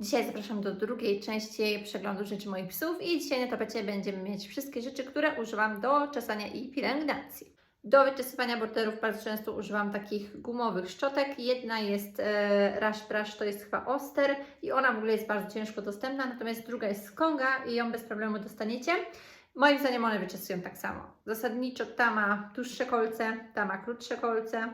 Dzisiaj zapraszam do drugiej części przeglądu rzeczy moich psów i dzisiaj na tapecie będziemy mieć wszystkie rzeczy, które używam do czesania i pielęgnacji. Do wyczesywania borderów bardzo często używam takich gumowych szczotek. Jedna jest e, Rush Brush, to jest chyba Oster i ona w ogóle jest bardzo ciężko dostępna, natomiast druga jest Skonga i ją bez problemu dostaniecie. Moim zdaniem one wyczesują tak samo. Zasadniczo ta ma dłuższe kolce, ta ma krótsze kolce.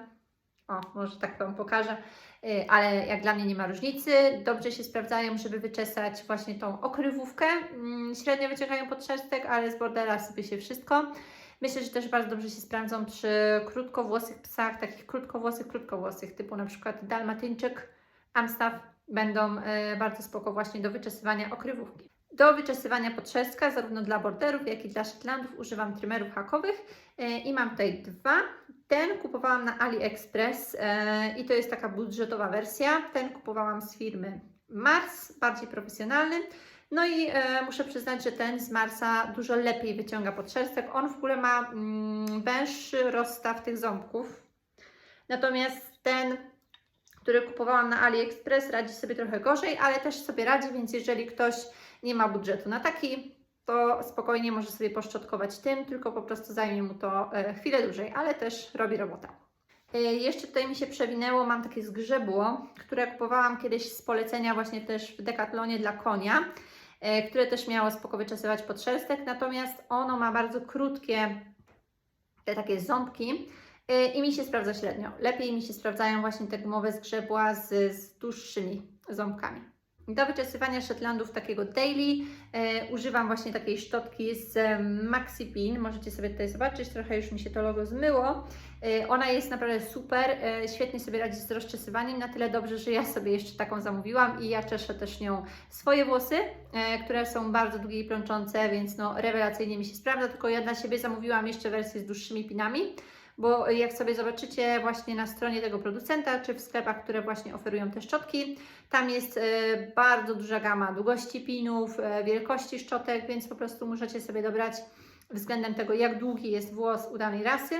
O, może tak Wam pokażę, Y, ale jak dla mnie nie ma różnicy. Dobrze się sprawdzają, żeby wyczesać właśnie tą okrywówkę. Mm, Średnio wyciągają podszestek, ale z bordela sypie się wszystko. Myślę, że też bardzo dobrze się sprawdzą przy krótkowłosych psach, takich krótkowłosych, krótkowłosych, typu na przykład dalmatyńczyk, amstaff, będą e, bardzo spoko właśnie do wyczesywania okrywówki. Do wyczesywania podszestka, zarówno dla borderów, jak i dla shetlandów, używam trymerów hakowych e, i mam tutaj dwa. Ten kupowałam na AliExpress e, i to jest taka budżetowa wersja. Ten kupowałam z firmy Mars, bardziej profesjonalny. No i e, muszę przyznać, że ten z Marsa dużo lepiej wyciąga podszerstek. On w ogóle ma mm, węższy rozstaw tych ząbków. Natomiast ten, który kupowałam na AliExpress, radzi sobie trochę gorzej, ale też sobie radzi, więc jeżeli ktoś nie ma budżetu na taki, to spokojnie może sobie poszczotkować tym, tylko po prostu zajmie mu to e, chwilę dłużej, ale też robi robotę. E, Jeszcze tutaj mi się przewinęło, mam takie zgrzebło, które kupowałam kiedyś z polecenia właśnie też w Decathlonie dla konia, e, które też miało spoko wyczesywać podszerstek, natomiast ono ma bardzo krótkie te takie ząbki i mi się sprawdza średnio. Lepiej mi się sprawdzają właśnie te gumowe zgrzebła z, z dłuższymi ząbkami. Do wyczesywania Shetlandów takiego daily. E, używam właśnie takiej szczotki z e, MaxiPin. Możecie sobie tutaj zobaczyć, trochę już mi się to logo zmyło. E, ona jest naprawdę super, e, świetnie sobie radzi z rozczesywaniem, na tyle dobrze, że ja sobie jeszcze taką zamówiłam i ja czeszę też nią swoje włosy, e, które są bardzo długie i plączące, więc no rewelacyjnie mi się sprawdza, tylko ja dla siebie zamówiłam jeszcze wersję z dłuższymi pinami bo jak sobie zobaczycie właśnie na stronie tego producenta, czy w sklepach, które właśnie oferują te szczotki, tam jest e, bardzo duża gama długości pinów, e, wielkości szczotek, więc po prostu możecie sobie dobrać względem tego, jak długi jest włos u danej rasy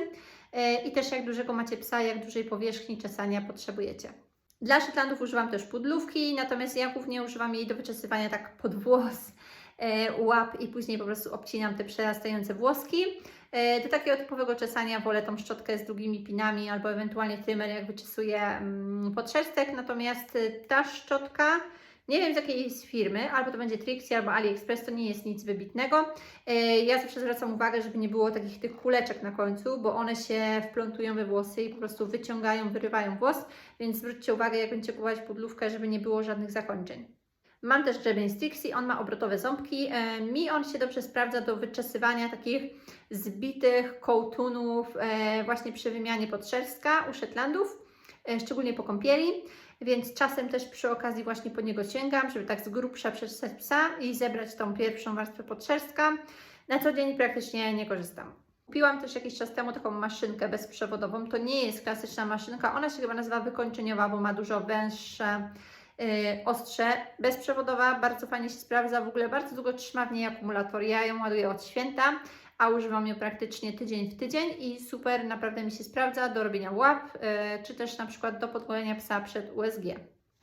e, i też jak dużego macie psa, jak dużej powierzchni czesania potrzebujecie. Dla Shetlandów używam też pudlówki, natomiast ja głównie używam jej do wyczesywania tak pod włos, łap i później po prostu obcinam te przerastające włoski. E, Do takiego typowego czesania wolę tą szczotkę z długimi pinami albo ewentualnie trymer, jak wyczesuję mm, podszerstek. Natomiast y, ta szczotka, nie wiem z jakiej jest firmy, albo to będzie Trixie, albo AliExpress, to nie jest nic wybitnego. E, Ja zawsze zwracam uwagę, żeby nie było takich tych kuleczek na końcu, bo one się wplątują we włosy i po prostu wyciągają, wyrywają włos, więc zwróćcie uwagę, jak będziecie kupować pudlówkę, żeby nie było żadnych zakończeń. Mam też grzebień z on ma obrotowe ząbki. E, Mi on się dobrze sprawdza do wyczesywania takich zbitych kołtunów e, właśnie przy wymianie podszerstka u Shetlandów, e, szczególnie po kąpieli, więc czasem też przy okazji właśnie po niego sięgam, żeby tak z grubsza przeczesać psa i zebrać tą pierwszą warstwę podszerstka. Na co dzień praktycznie nie korzystam. Kupiłam też jakiś czas temu taką maszynkę bezprzewodową. To nie jest klasyczna maszynka, ona się chyba nazywa wykończeniowa, bo ma dużo węższe ostrze. Bezprzewodowa, bardzo fajnie się sprawdza, w ogóle bardzo długo trzyma w niej akumulator. Ja ją ładuję od święta, a używam ją praktycznie tydzień w tydzień i super, naprawdę mi się sprawdza do robienia łap, yy, czy też na przykład do podgojenia psa przed USG.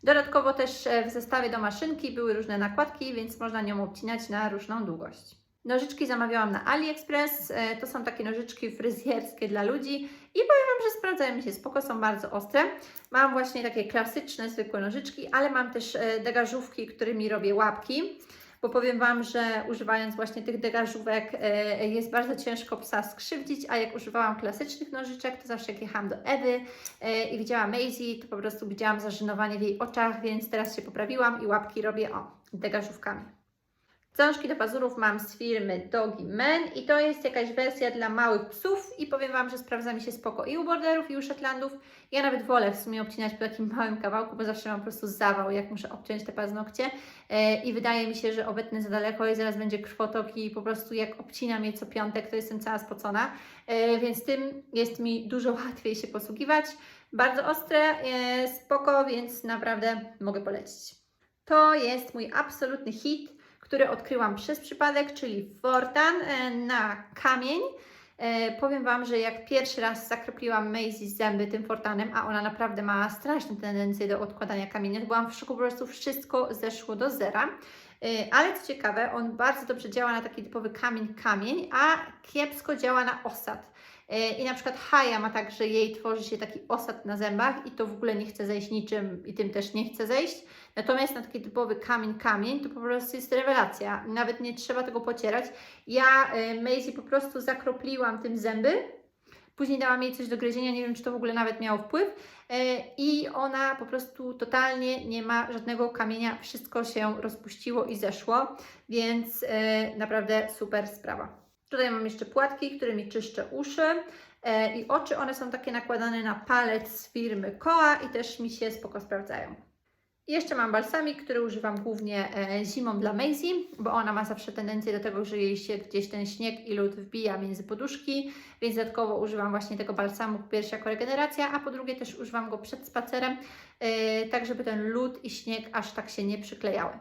Dodatkowo też e, w zestawie do maszynki były różne nakładki, więc można nią obcinać na różną długość. Nożyczki zamawiałam na AliExpress. E, To są takie nożyczki fryzjerskie dla ludzi i powiem Wam, że sprawdzają mi się spoko, są bardzo ostre. Mam właśnie takie klasyczne, zwykłe nożyczki, ale mam też e, degażówki, którymi robię łapki. Bo powiem Wam, że używając właśnie tych degażówek e, jest bardzo ciężko psa skrzywdzić, a jak używałam klasycznych nożyczek, to zawsze jak jechałam do Ewy i widziałam Maisie, to po prostu widziałam zażenowanie w jej oczach, więc teraz się poprawiłam i łapki robię o, degażówkami. Zążki do pazurów mam z firmy Doggy Man i to jest jakaś wersja dla małych psów i powiem Wam, że sprawdza mi się spoko i u borderów i u shetlandów. Ja nawet wolę w sumie obcinać po takim małym kawałku, bo zawsze mam po prostu zawał, jak muszę obciąć te paznokcie e, i wydaje mi się, że obetnę za daleko i zaraz będzie krwotok i po prostu jak obcinam je co piątek, to jestem cała spocona, e, więc tym jest mi dużo łatwiej się posługiwać. Bardzo ostre, e, spoko, więc naprawdę mogę polecić. To jest mój absolutny hit który odkryłam przez przypadek, czyli Fortan e, na kamień. E, powiem Wam, że jak pierwszy raz zakropliłam Maisie zęby tym fortanem, a ona naprawdę ma straszną tendencję do odkładania kamieni, to byłam w szoku, po prostu wszystko zeszło do zera. E, Ale co ciekawe, on bardzo dobrze działa na taki typowy kamień-kamień, a kiepsko działa na osad. E, I na przykład Haja ma tak, że jej tworzy się taki osad na zębach i to w ogóle nie chce zejść niczym i tym też nie chce zejść. Natomiast na taki typowy kamień-kamień to po prostu jest rewelacja. Nawet nie trzeba tego pocierać. Ja y, Maisie po prostu zakropliłam tym zęby. Później dałam jej coś do gryzienia, nie wiem czy to w ogóle nawet miało wpływ. Y, I ona po prostu totalnie nie ma żadnego kamienia, wszystko się rozpuściło i zeszło, więc y, naprawdę super sprawa. Tutaj mam jeszcze płatki, którymi czyszczę uszy. E, I oczy, one są takie nakładane na palec z firmy Koa i też mi się spoko sprawdzają. Jeszcze mam balsamik, który używam głównie e, zimą dla Maisie, bo ona ma zawsze tendencję do tego, że jej się gdzieś ten śnieg i lód wbija między poduszki, więc dodatkowo używam właśnie tego balsamu po pierwsze jako regeneracja, a po drugie też używam go przed spacerem, e, tak żeby ten lód i śnieg aż tak się nie przyklejały.